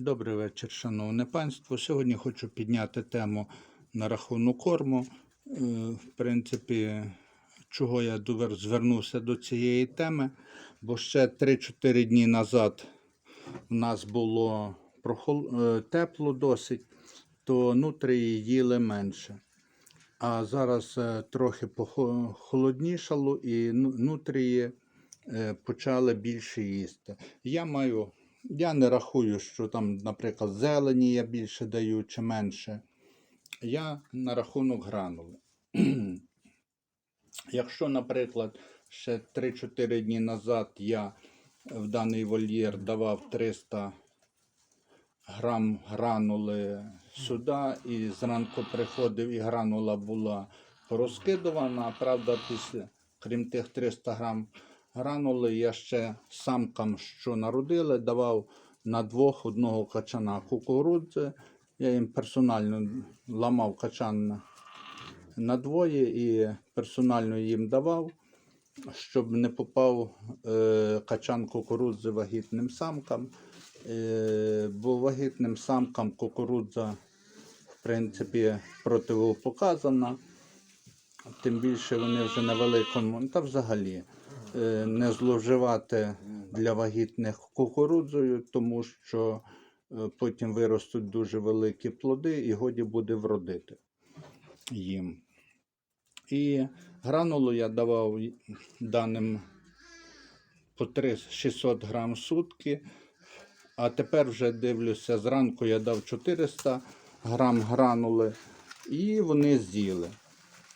Добрий вечір, шановне панство. Сьогодні хочу підняти тему на рахунок корму. Е, В принципі, чого я звернувся до цієї теми, бо ще 3-4 дні назад в нас було е, тепло досить, то нутрії їли менше. А зараз е, трохи похолоднішало і ну- нутрії почали більше їсти. Я маю, я не рахую, що там, наприклад, зелені я більше даю чи менше. Я на рахунок гранули. Якщо, наприклад, ще 3-4 дні назад я в даний вольєр давав 300 грам гранули сюди, і зранку приходив, і гранула була порозкидувана. Правда, після, крім тих 300 грам гранули, я ще самкам, що народили, давав на двох одного качана кукурудзи. Я їм персонально ламав качан на, двоє і персонально їм давав, щоб не попав е, качан кукурудзи вагітним самкам. Е, бо вагітним самкам кукурудза, в принципі, противопоказана. Тим більше вони вже на великому, та взагалі не зловживати для вагітних кукурудзою, тому що е, потім виростуть дуже великі плоди і годі буде вродити їм. І гранулу я давав даним по 3 600 грам в сутки. А тепер вже дивлюся, зранку я дав 400 грам гранули, і вони з'їли.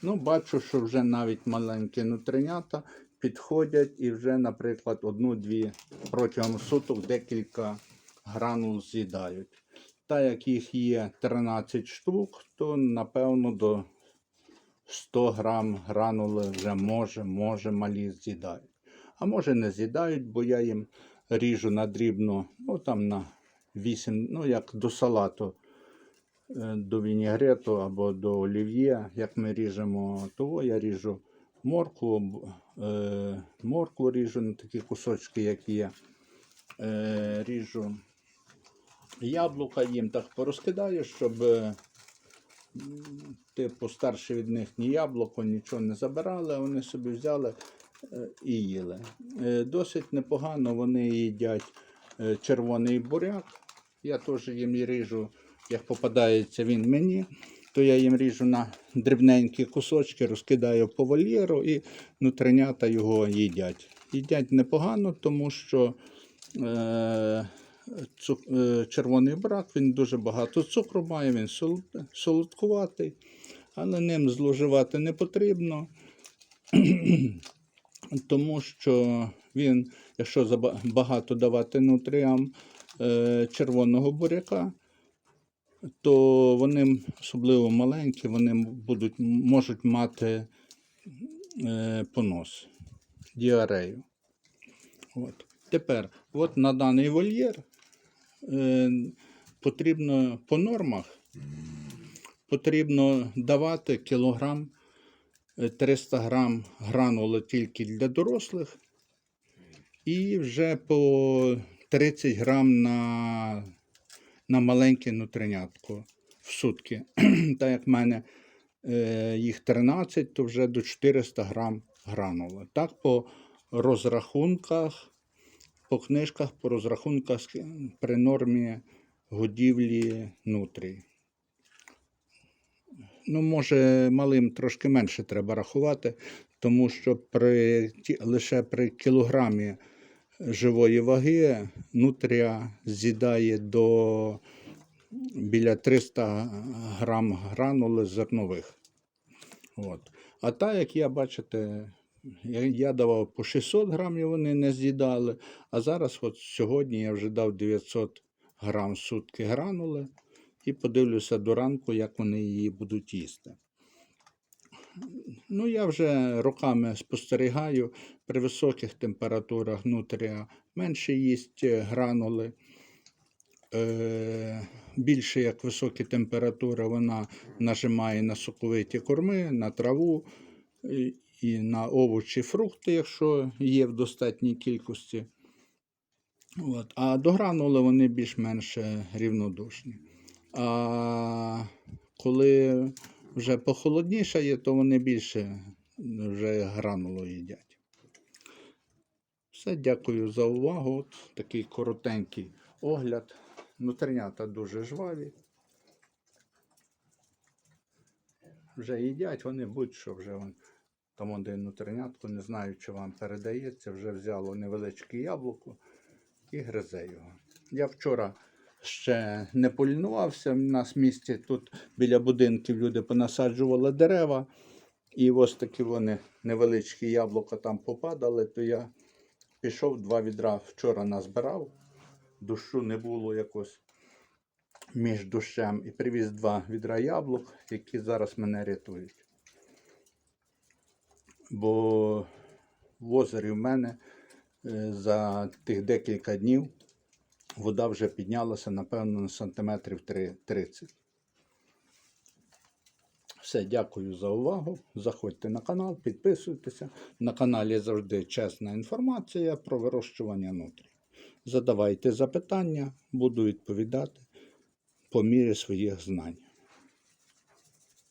Ну, бачу, що вже навіть маленькі нутринята підходять і вже, наприклад, одну-дві протягом суток декілька гранул з'їдають. Та як їх є 13 штук, то напевно до 100 грам гранули вже може, може малі з'їдають. А може не з'їдають, бо я їм ріжу на дрібно, ну там на 8, ну як до салату, е, до вінігрету або до олів'є, як ми ріжемо, того я ріжу моркву, б- е, моркву ріжу на такі кусочки, як є. Е, ріжу яблука їм так порозкидаю, щоб е, типу старші від них ні яблуко, нічого не забирали, вони собі взяли е, і їли. Е, Досить непогано вони їдять червоний буряк. Я теж їм ріжу, як попадається він мені, то я їм ріжу на дрібненькі кусочки, розкидаю по вольєру і нутринята його їдять. Їдять непогано, тому що е, е, червоний буряк, він дуже багато цукру має, він солод- солодкуватий, але ним зловживати не потрібно тому що він, якщо багато давати нутріям е, червоного буряка, то вони, особливо маленькі, вони будуть, можуть мати е, понос, діарею. От. Тепер, от на даний вольєр е, потрібно по нормах потрібно давати кілограм е, 300 грам гранули тільки для дорослих, і вже по 30 грам на, на маленьке нутринятко в сутки. Так як в мене е, їх 13, то вже до 400 грам гранули. Так, по розрахунках, по книжках, по розрахунках при нормі годівлі нутрій. Ну, може, малим трошки менше треба рахувати, тому що при, лише при кілограмі живої ваги нутрія з'їдає до біля 300 грам гранули зернових. От. А так, як я бачите, я давав по 600 грамів, вони не з'їдали, а зараз, от сьогодні, я вже дав 900 грам сутки гранули і подивлюся до ранку, як вони її будуть їсти. Ну, я вже роками спостерігаю, при високих температурах нутрія менше їсть е, гранули. Е, більше як високі температури, вона нажимає на соковиті корми, на траву і, на овочі, фрукти, якщо є в достатній кількості. От. А до гранули вони більш-менш е, рівнодушні. А коли вже похолоднішає, то вони більше вже гранулу їдять. Все, дякую за увагу. От такий коротенький огляд. Нутринята дуже жваві. Вже їдять, вони будь-що вже вон, там один нутринятко, не знаю, чи вам передається, вже взяло невеличке яблуко і гризе його. Я вчора ще не полінувався. У нас в місті тут біля будинків люди понасаджували дерева. І ось такі вони невеличкі яблука там попадали, то я пішов два відра вчора назбирав. Дощу не було якось між дощем і привіз два відра яблук, які зараз мене рятують. Бо в озері в мене е, за тих декілька днів вода вже піднялася, напевно, на сантиметрів 30. Все, дякую за увагу. Заходьте на канал, підписуйтеся. На каналі завжди чесна інформація про вирощування нутрій. Задавайте запитання, буду відповідати по мірі своїх знань.